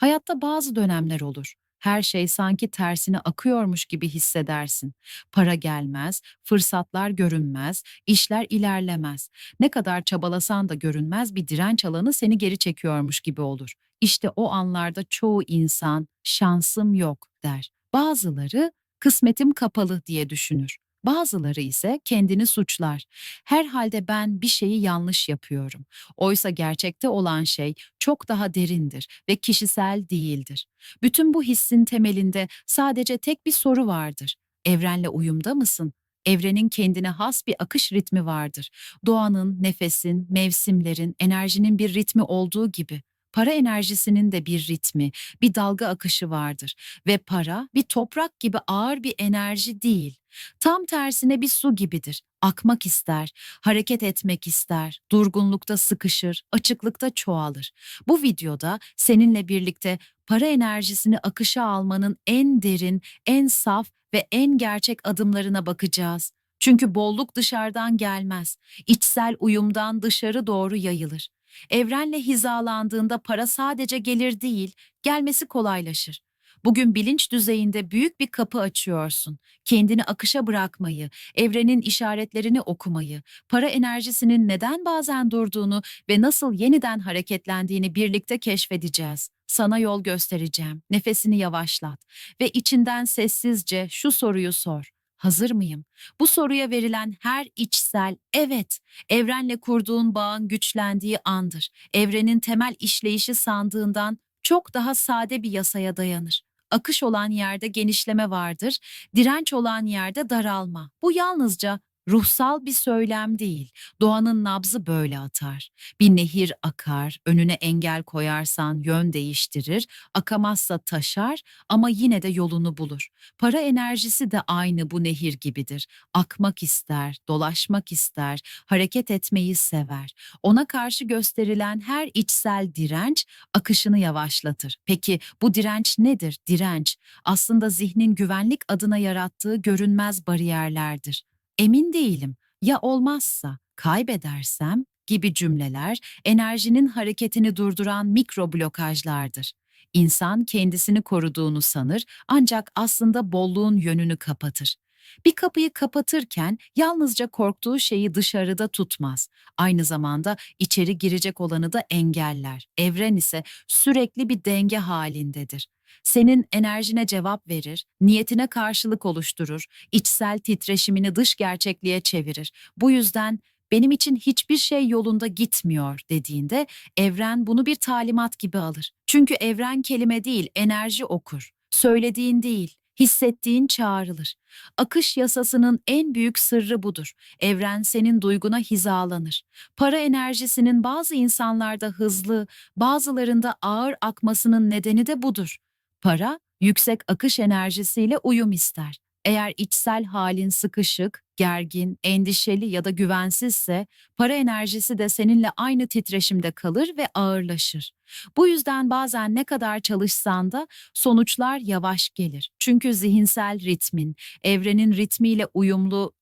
Hayatta bazı dönemler olur. Her şey sanki tersine akıyormuş gibi hissedersin. Para gelmez, fırsatlar görünmez, işler ilerlemez. Ne kadar çabalasan da görünmez bir direnç alanı seni geri çekiyormuş gibi olur. İşte o anlarda çoğu insan şansım yok der. Bazıları kısmetim kapalı diye düşünür. Bazıları ise kendini suçlar. Herhalde ben bir şeyi yanlış yapıyorum. Oysa gerçekte olan şey çok daha derindir ve kişisel değildir. Bütün bu hissin temelinde sadece tek bir soru vardır. Evrenle uyumda mısın? Evrenin kendine has bir akış ritmi vardır. Doğanın, nefesin, mevsimlerin, enerjinin bir ritmi olduğu gibi para enerjisinin de bir ritmi, bir dalga akışı vardır ve para bir toprak gibi ağır bir enerji değil. Tam tersine bir su gibidir. Akmak ister, hareket etmek ister, durgunlukta sıkışır, açıklıkta çoğalır. Bu videoda seninle birlikte para enerjisini akışa almanın en derin, en saf ve en gerçek adımlarına bakacağız. Çünkü bolluk dışarıdan gelmez, içsel uyumdan dışarı doğru yayılır. Evrenle hizalandığında para sadece gelir değil, gelmesi kolaylaşır. Bugün bilinç düzeyinde büyük bir kapı açıyorsun. Kendini akışa bırakmayı, evrenin işaretlerini okumayı, para enerjisinin neden bazen durduğunu ve nasıl yeniden hareketlendiğini birlikte keşfedeceğiz. Sana yol göstereceğim. Nefesini yavaşlat ve içinden sessizce şu soruyu sor. Hazır mıyım? Bu soruya verilen her içsel evet, evrenle kurduğun bağın güçlendiği andır. Evrenin temel işleyişi sandığından çok daha sade bir yasaya dayanır. Akış olan yerde genişleme vardır, direnç olan yerde daralma. Bu yalnızca ruhsal bir söylem değil. Doğanın nabzı böyle atar. Bir nehir akar, önüne engel koyarsan yön değiştirir, akamazsa taşar ama yine de yolunu bulur. Para enerjisi de aynı bu nehir gibidir. Akmak ister, dolaşmak ister, hareket etmeyi sever. Ona karşı gösterilen her içsel direnç akışını yavaşlatır. Peki bu direnç nedir? Direnç aslında zihnin güvenlik adına yarattığı görünmez bariyerlerdir. Emin değilim. Ya olmazsa, kaybedersem gibi cümleler enerjinin hareketini durduran mikro blokajlardır. İnsan kendisini koruduğunu sanır ancak aslında bolluğun yönünü kapatır. Bir kapıyı kapatırken yalnızca korktuğu şeyi dışarıda tutmaz. Aynı zamanda içeri girecek olanı da engeller. Evren ise sürekli bir denge halindedir. Senin enerjine cevap verir, niyetine karşılık oluşturur, içsel titreşimini dış gerçekliğe çevirir. Bu yüzden benim için hiçbir şey yolunda gitmiyor dediğinde evren bunu bir talimat gibi alır. Çünkü evren kelime değil, enerji okur. Söylediğin değil, hissettiğin çağrılır. Akış yasasının en büyük sırrı budur. Evren senin duyguna hizalanır. Para enerjisinin bazı insanlarda hızlı, bazılarında ağır akmasının nedeni de budur. Para, yüksek akış enerjisiyle uyum ister. Eğer içsel halin sıkışık, gergin, endişeli ya da güvensizse, para enerjisi de seninle aynı titreşimde kalır ve ağırlaşır. Bu yüzden bazen ne kadar çalışsan da sonuçlar yavaş gelir. Çünkü zihinsel ritmin, evrenin ritmiyle uyumlu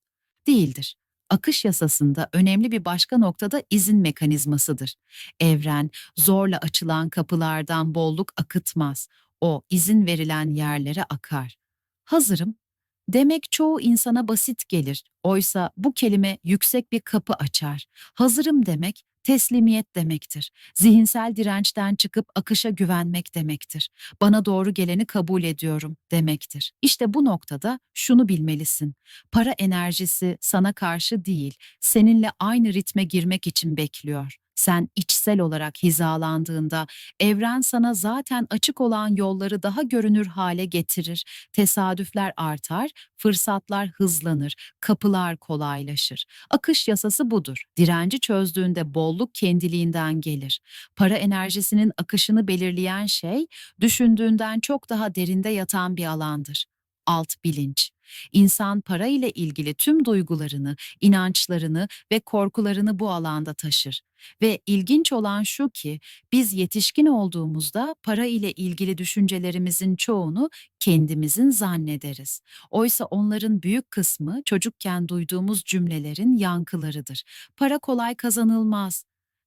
değildir. Akış yasasında önemli bir başka noktada izin mekanizmasıdır. Evren zorla açılan kapılardan bolluk akıtmaz. O izin verilen yerlere akar. Hazırım demek çoğu insana basit gelir. Oysa bu kelime yüksek bir kapı açar. Hazırım demek teslimiyet demektir. Zihinsel dirençten çıkıp akışa güvenmek demektir. Bana doğru geleni kabul ediyorum demektir. İşte bu noktada şunu bilmelisin. Para enerjisi sana karşı değil, seninle aynı ritme girmek için bekliyor. Sen içsel olarak hizalandığında evren sana zaten açık olan yolları daha görünür hale getirir. Tesadüfler artar, fırsatlar hızlanır, kapılar kolaylaşır. Akış yasası budur. Direnci çözdüğünde bolluk kendiliğinden gelir. Para enerjisinin akışını belirleyen şey düşündüğünden çok daha derinde yatan bir alandır. Alt bilinç. İnsan para ile ilgili tüm duygularını, inançlarını ve korkularını bu alanda taşır. Ve ilginç olan şu ki biz yetişkin olduğumuzda para ile ilgili düşüncelerimizin çoğunu kendimizin zannederiz. Oysa onların büyük kısmı çocukken duyduğumuz cümlelerin yankılarıdır. Para kolay kazanılmaz.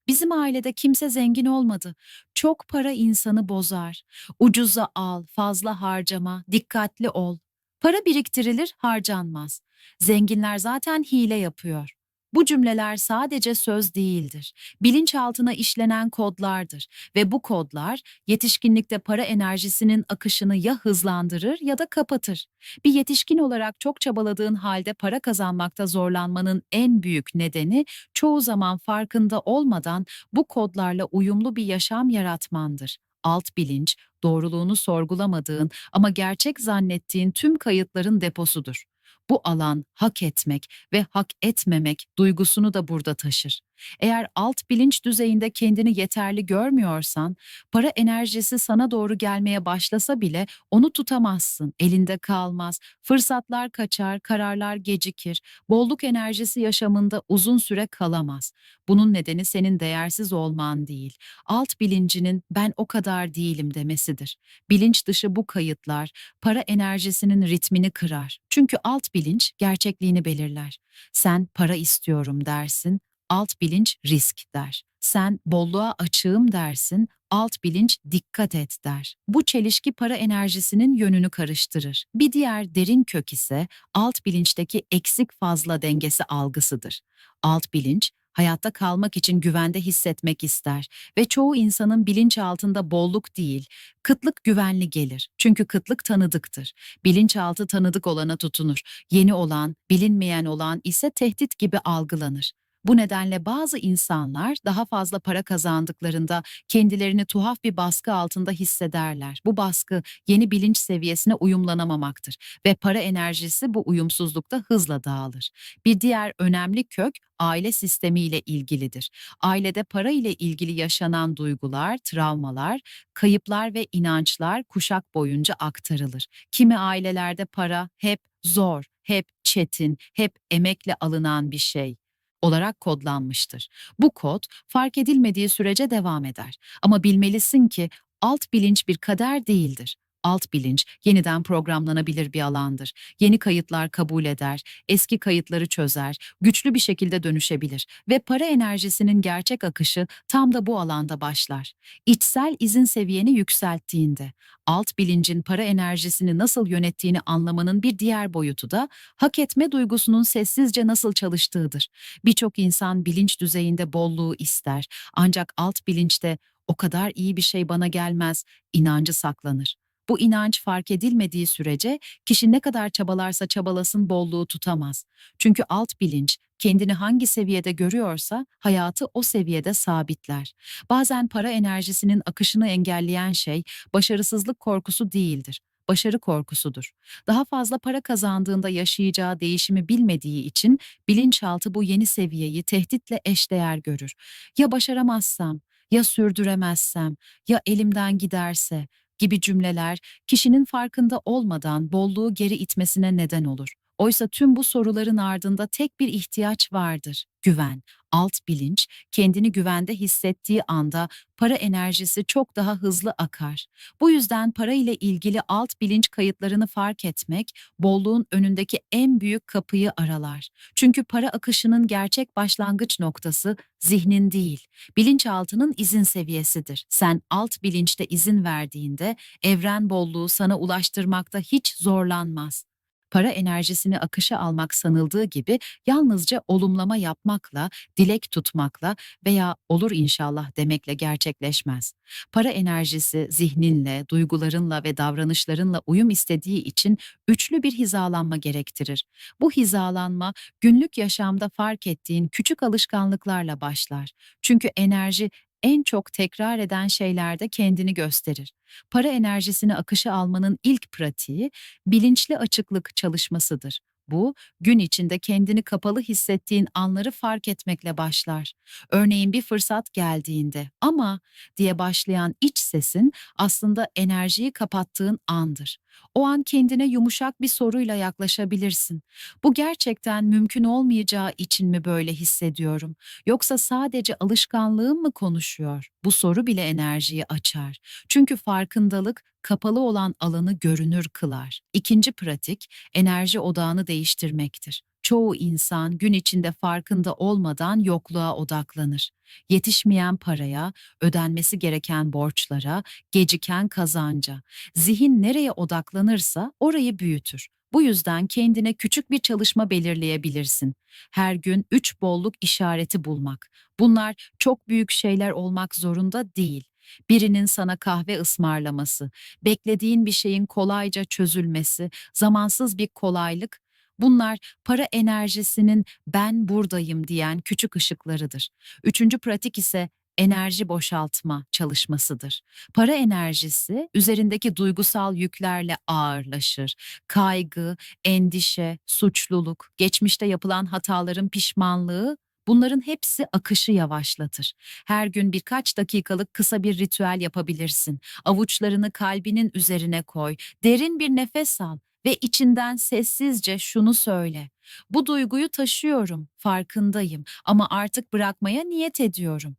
Bizim ailede kimse zengin olmadı. Çok para insanı bozar. Ucuza al, fazla harcama, dikkatli ol. Para biriktirilir, harcanmaz. Zenginler zaten hile yapıyor. Bu cümleler sadece söz değildir. Bilinçaltına işlenen kodlardır ve bu kodlar yetişkinlikte para enerjisinin akışını ya hızlandırır ya da kapatır. Bir yetişkin olarak çok çabaladığın halde para kazanmakta zorlanmanın en büyük nedeni çoğu zaman farkında olmadan bu kodlarla uyumlu bir yaşam yaratmandır. Alt bilinç, doğruluğunu sorgulamadığın ama gerçek zannettiğin tüm kayıtların deposudur. Bu alan hak etmek ve hak etmemek duygusunu da burada taşır. Eğer alt bilinç düzeyinde kendini yeterli görmüyorsan, para enerjisi sana doğru gelmeye başlasa bile onu tutamazsın, elinde kalmaz, fırsatlar kaçar, kararlar gecikir, bolluk enerjisi yaşamında uzun süre kalamaz. Bunun nedeni senin değersiz olman değil, alt bilincinin ben o kadar değilim demesidir. Bilinç dışı bu kayıtlar para enerjisinin ritmini kırar. Çünkü alt bilinç gerçekliğini belirler. Sen para istiyorum dersin, alt bilinç risk der. Sen bolluğa açığım dersin, alt bilinç dikkat et der. Bu çelişki para enerjisinin yönünü karıştırır. Bir diğer derin kök ise alt bilinçteki eksik fazla dengesi algısıdır. Alt bilinç hayatta kalmak için güvende hissetmek ister ve çoğu insanın bilinçaltında bolluk değil, kıtlık güvenli gelir. Çünkü kıtlık tanıdıktır. Bilinçaltı tanıdık olana tutunur. Yeni olan, bilinmeyen olan ise tehdit gibi algılanır. Bu nedenle bazı insanlar daha fazla para kazandıklarında kendilerini tuhaf bir baskı altında hissederler. Bu baskı yeni bilinç seviyesine uyumlanamamaktır ve para enerjisi bu uyumsuzlukta hızla dağılır. Bir diğer önemli kök aile sistemiyle ilgilidir. Ailede para ile ilgili yaşanan duygular, travmalar, kayıplar ve inançlar kuşak boyunca aktarılır. Kimi ailelerde para hep zor, hep çetin, hep emekle alınan bir şey olarak kodlanmıştır. Bu kod fark edilmediği sürece devam eder. Ama bilmelisin ki alt bilinç bir kader değildir. Alt bilinç yeniden programlanabilir bir alandır. Yeni kayıtlar kabul eder, eski kayıtları çözer, güçlü bir şekilde dönüşebilir ve para enerjisinin gerçek akışı tam da bu alanda başlar. İçsel izin seviyeni yükselttiğinde, alt bilincin para enerjisini nasıl yönettiğini anlamanın bir diğer boyutu da hak etme duygusunun sessizce nasıl çalıştığıdır. Birçok insan bilinç düzeyinde bolluğu ister ancak alt bilinçte o kadar iyi bir şey bana gelmez inancı saklanır. Bu inanç fark edilmediği sürece kişi ne kadar çabalarsa çabalasın bolluğu tutamaz. Çünkü alt bilinç kendini hangi seviyede görüyorsa hayatı o seviyede sabitler. Bazen para enerjisinin akışını engelleyen şey başarısızlık korkusu değildir. Başarı korkusudur. Daha fazla para kazandığında yaşayacağı değişimi bilmediği için bilinçaltı bu yeni seviyeyi tehditle eşdeğer görür. Ya başaramazsam, ya sürdüremezsem, ya elimden giderse gibi cümleler kişinin farkında olmadan bolluğu geri itmesine neden olur. Oysa tüm bu soruların ardında tek bir ihtiyaç vardır. Güven. Alt bilinç kendini güvende hissettiği anda para enerjisi çok daha hızlı akar. Bu yüzden para ile ilgili alt bilinç kayıtlarını fark etmek bolluğun önündeki en büyük kapıyı aralar. Çünkü para akışının gerçek başlangıç noktası zihnin değil, bilinçaltının izin seviyesidir. Sen alt bilinçte izin verdiğinde evren bolluğu sana ulaştırmakta hiç zorlanmaz. Para enerjisini akışa almak sanıldığı gibi yalnızca olumlama yapmakla, dilek tutmakla veya olur inşallah demekle gerçekleşmez. Para enerjisi zihninle, duygularınla ve davranışlarınla uyum istediği için üçlü bir hizalanma gerektirir. Bu hizalanma günlük yaşamda fark ettiğin küçük alışkanlıklarla başlar. Çünkü enerji en çok tekrar eden şeylerde kendini gösterir. Para enerjisini akışa almanın ilk pratiği bilinçli açıklık çalışmasıdır. Bu, gün içinde kendini kapalı hissettiğin anları fark etmekle başlar. Örneğin bir fırsat geldiğinde ama diye başlayan iç sesin aslında enerjiyi kapattığın andır. O an kendine yumuşak bir soruyla yaklaşabilirsin. Bu gerçekten mümkün olmayacağı için mi böyle hissediyorum? Yoksa sadece alışkanlığım mı konuşuyor? Bu soru bile enerjiyi açar. Çünkü farkındalık kapalı olan alanı görünür kılar. İkinci pratik enerji odağını değiştirmektir. Çoğu insan gün içinde farkında olmadan yokluğa odaklanır. Yetişmeyen paraya, ödenmesi gereken borçlara, geciken kazanca. Zihin nereye odaklanırsa orayı büyütür. Bu yüzden kendine küçük bir çalışma belirleyebilirsin. Her gün üç bolluk işareti bulmak. Bunlar çok büyük şeyler olmak zorunda değil. Birinin sana kahve ısmarlaması, beklediğin bir şeyin kolayca çözülmesi, zamansız bir kolaylık, bunlar para enerjisinin ben buradayım diyen küçük ışıklarıdır. Üçüncü pratik ise enerji boşaltma çalışmasıdır. Para enerjisi üzerindeki duygusal yüklerle ağırlaşır. Kaygı, endişe, suçluluk, geçmişte yapılan hataların pişmanlığı Bunların hepsi akışı yavaşlatır. Her gün birkaç dakikalık kısa bir ritüel yapabilirsin. Avuçlarını kalbinin üzerine koy, derin bir nefes al ve içinden sessizce şunu söyle. Bu duyguyu taşıyorum, farkındayım ama artık bırakmaya niyet ediyorum.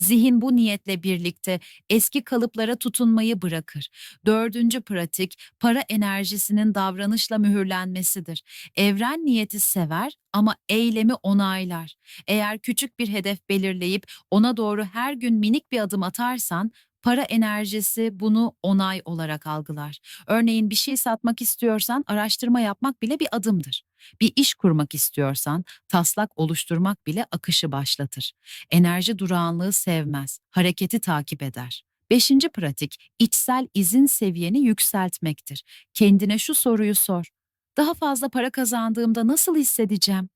Zihin bu niyetle birlikte eski kalıplara tutunmayı bırakır. Dördüncü pratik, para enerjisinin davranışla mühürlenmesidir. Evren niyeti sever ama eylemi onaylar. Eğer küçük bir hedef belirleyip ona doğru her gün minik bir adım atarsan, para enerjisi bunu onay olarak algılar. Örneğin bir şey satmak istiyorsan araştırma yapmak bile bir adımdır. Bir iş kurmak istiyorsan taslak oluşturmak bile akışı başlatır. Enerji durağanlığı sevmez, hareketi takip eder. Beşinci pratik, içsel izin seviyeni yükseltmektir. Kendine şu soruyu sor. Daha fazla para kazandığımda nasıl hissedeceğim?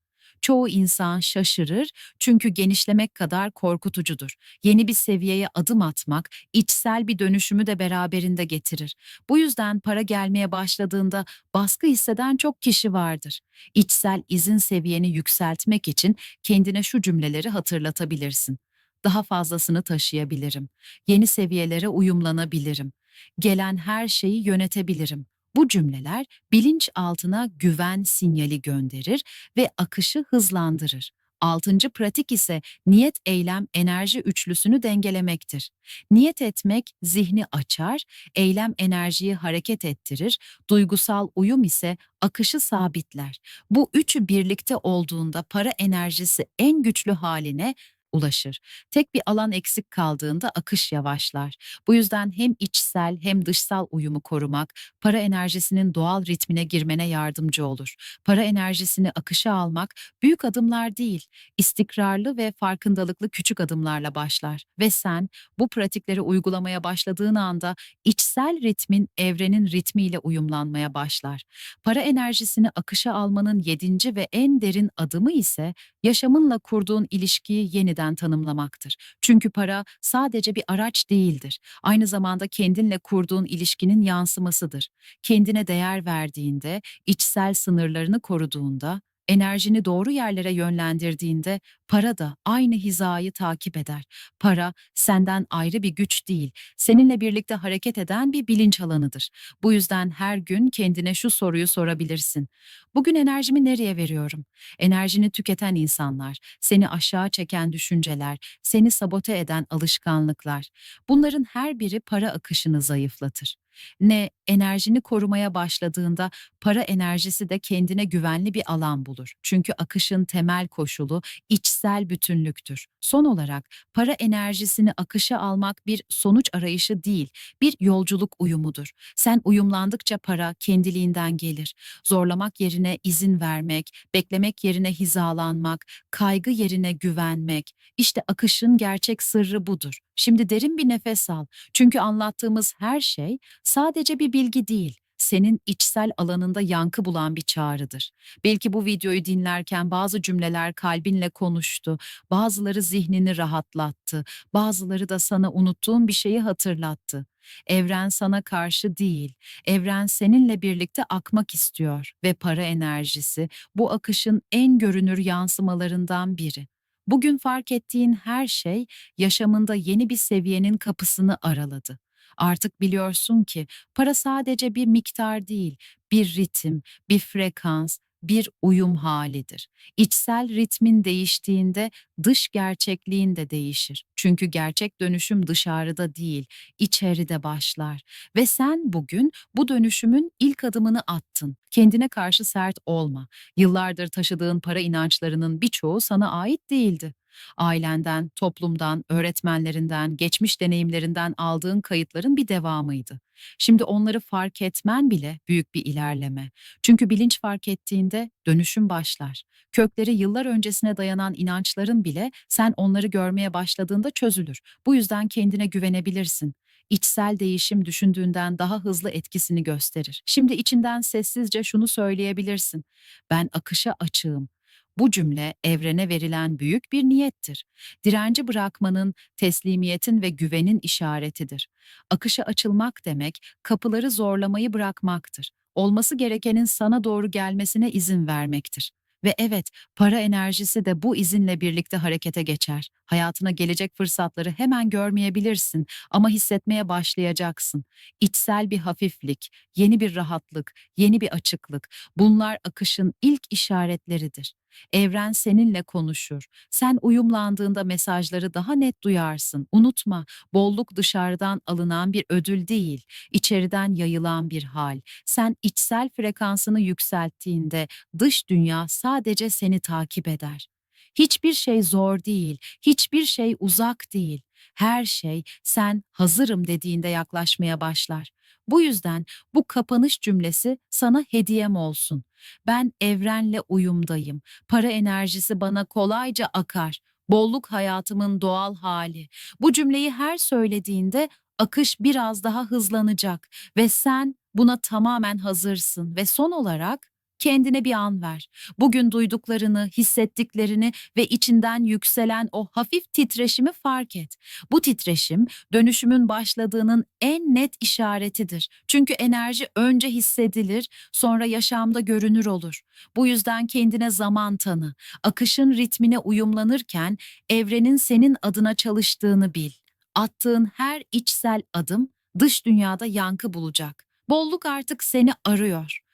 Çoğu insan şaşırır çünkü genişlemek kadar korkutucudur. Yeni bir seviyeye adım atmak, içsel bir dönüşümü de beraberinde getirir. Bu yüzden para gelmeye başladığında baskı hisseden çok kişi vardır. İçsel izin seviyeni yükseltmek için kendine şu cümleleri hatırlatabilirsin. Daha fazlasını taşıyabilirim. Yeni seviyelere uyumlanabilirim. Gelen her şeyi yönetebilirim. Bu cümleler bilinç altına güven sinyali gönderir ve akışı hızlandırır. Altıncı pratik ise niyet eylem enerji üçlüsünü dengelemektir. Niyet etmek zihni açar, eylem enerjiyi hareket ettirir, duygusal uyum ise akışı sabitler. Bu üçü birlikte olduğunda para enerjisi en güçlü haline ulaşır. Tek bir alan eksik kaldığında akış yavaşlar. Bu yüzden hem içsel hem dışsal uyumu korumak, para enerjisinin doğal ritmine girmene yardımcı olur. Para enerjisini akışa almak büyük adımlar değil, istikrarlı ve farkındalıklı küçük adımlarla başlar. Ve sen bu pratikleri uygulamaya başladığın anda içsel ritmin evrenin ritmiyle uyumlanmaya başlar. Para enerjisini akışa almanın yedinci ve en derin adımı ise yaşamınla kurduğun ilişkiyi yeniden tanımlamaktır. Çünkü para sadece bir araç değildir. Aynı zamanda kendinle kurduğun ilişkinin yansımasıdır. Kendine değer verdiğinde, içsel sınırlarını koruduğunda, enerjini doğru yerlere yönlendirdiğinde para da aynı hizayı takip eder. Para senden ayrı bir güç değil, seninle birlikte hareket eden bir bilinç alanıdır. Bu yüzden her gün kendine şu soruyu sorabilirsin. Bugün enerjimi nereye veriyorum? Enerjini tüketen insanlar, seni aşağı çeken düşünceler, seni sabote eden alışkanlıklar. Bunların her biri para akışını zayıflatır. Ne enerjini korumaya başladığında para enerjisi de kendine güvenli bir alan bulur. Çünkü akışın temel koşulu içsel bütünlüktür. Son olarak para enerjisini akışa almak bir sonuç arayışı değil, bir yolculuk uyumudur. Sen uyumlandıkça para kendiliğinden gelir. Zorlamak yerine izin vermek, beklemek yerine hizalanmak, kaygı yerine güvenmek. İşte akışın gerçek sırrı budur. Şimdi derin bir nefes al. Çünkü anlattığımız her şey sadece bir bilgi değil, senin içsel alanında yankı bulan bir çağrıdır. Belki bu videoyu dinlerken bazı cümleler kalbinle konuştu, bazıları zihnini rahatlattı, bazıları da sana unuttuğun bir şeyi hatırlattı. Evren sana karşı değil, evren seninle birlikte akmak istiyor ve para enerjisi bu akışın en görünür yansımalarından biri. Bugün fark ettiğin her şey yaşamında yeni bir seviyenin kapısını araladı. Artık biliyorsun ki para sadece bir miktar değil, bir ritim, bir frekans, bir uyum halidir. İçsel ritmin değiştiğinde dış gerçekliğin de değişir. Çünkü gerçek dönüşüm dışarıda değil, içeride başlar. Ve sen bugün bu dönüşümün ilk adımını attın. Kendine karşı sert olma. Yıllardır taşıdığın para inançlarının birçoğu sana ait değildi. Ailenden, toplumdan, öğretmenlerinden, geçmiş deneyimlerinden aldığın kayıtların bir devamıydı. Şimdi onları fark etmen bile büyük bir ilerleme. Çünkü bilinç fark ettiğinde dönüşüm başlar. Kökleri yıllar öncesine dayanan inançların bile sen onları görmeye başladığında çözülür. Bu yüzden kendine güvenebilirsin. İçsel değişim düşündüğünden daha hızlı etkisini gösterir. Şimdi içinden sessizce şunu söyleyebilirsin. Ben akışa açığım. Bu cümle evrene verilen büyük bir niyettir. Direnci bırakmanın, teslimiyetin ve güvenin işaretidir. Akışa açılmak demek, kapıları zorlamayı bırakmaktır. Olması gerekenin sana doğru gelmesine izin vermektir. Ve evet, para enerjisi de bu izinle birlikte harekete geçer. Hayatına gelecek fırsatları hemen görmeyebilirsin ama hissetmeye başlayacaksın. İçsel bir hafiflik, yeni bir rahatlık, yeni bir açıklık. Bunlar akışın ilk işaretleridir. Evren seninle konuşur. Sen uyumlandığında mesajları daha net duyarsın. Unutma, bolluk dışarıdan alınan bir ödül değil, içeriden yayılan bir hal. Sen içsel frekansını yükselttiğinde dış dünya sadece seni takip eder. Hiçbir şey zor değil, hiçbir şey uzak değil. Her şey sen hazırım dediğinde yaklaşmaya başlar. Bu yüzden bu kapanış cümlesi sana hediyem olsun. Ben evrenle uyumdayım. Para enerjisi bana kolayca akar. Bolluk hayatımın doğal hali. Bu cümleyi her söylediğinde akış biraz daha hızlanacak ve sen buna tamamen hazırsın ve son olarak kendine bir an ver. Bugün duyduklarını, hissettiklerini ve içinden yükselen o hafif titreşimi fark et. Bu titreşim dönüşümün başladığının en net işaretidir. Çünkü enerji önce hissedilir, sonra yaşamda görünür olur. Bu yüzden kendine zaman tanı. Akışın ritmine uyumlanırken evrenin senin adına çalıştığını bil. Attığın her içsel adım dış dünyada yankı bulacak. Bolluk artık seni arıyor.